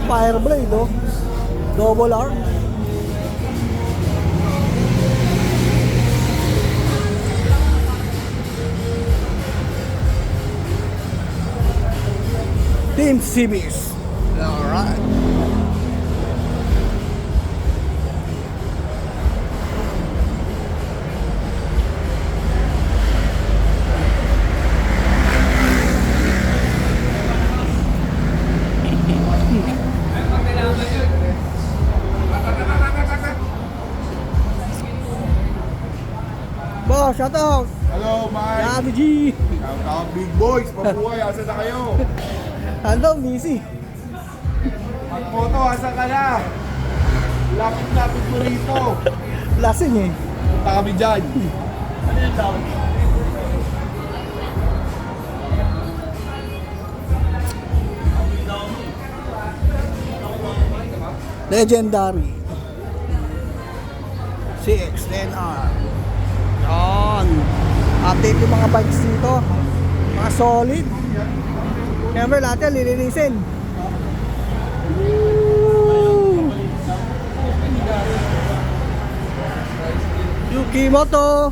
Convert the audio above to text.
Fireblade, oh. Double R. Team Civis. Alright. Boss, shout out. Hello, Mike. Yabi G. Shout out, big boys. Mabuhay. Asa na kayo? Ando, busy. Magpoto, asa ka na? Lapit-lapit mo rito. Lasing eh. Punta kami dyan. Legendary. CX-10R. Yan. Update yung mga bikes dito. Mga solid. Siyempre lahat yan lilinisin. Yuki Moto.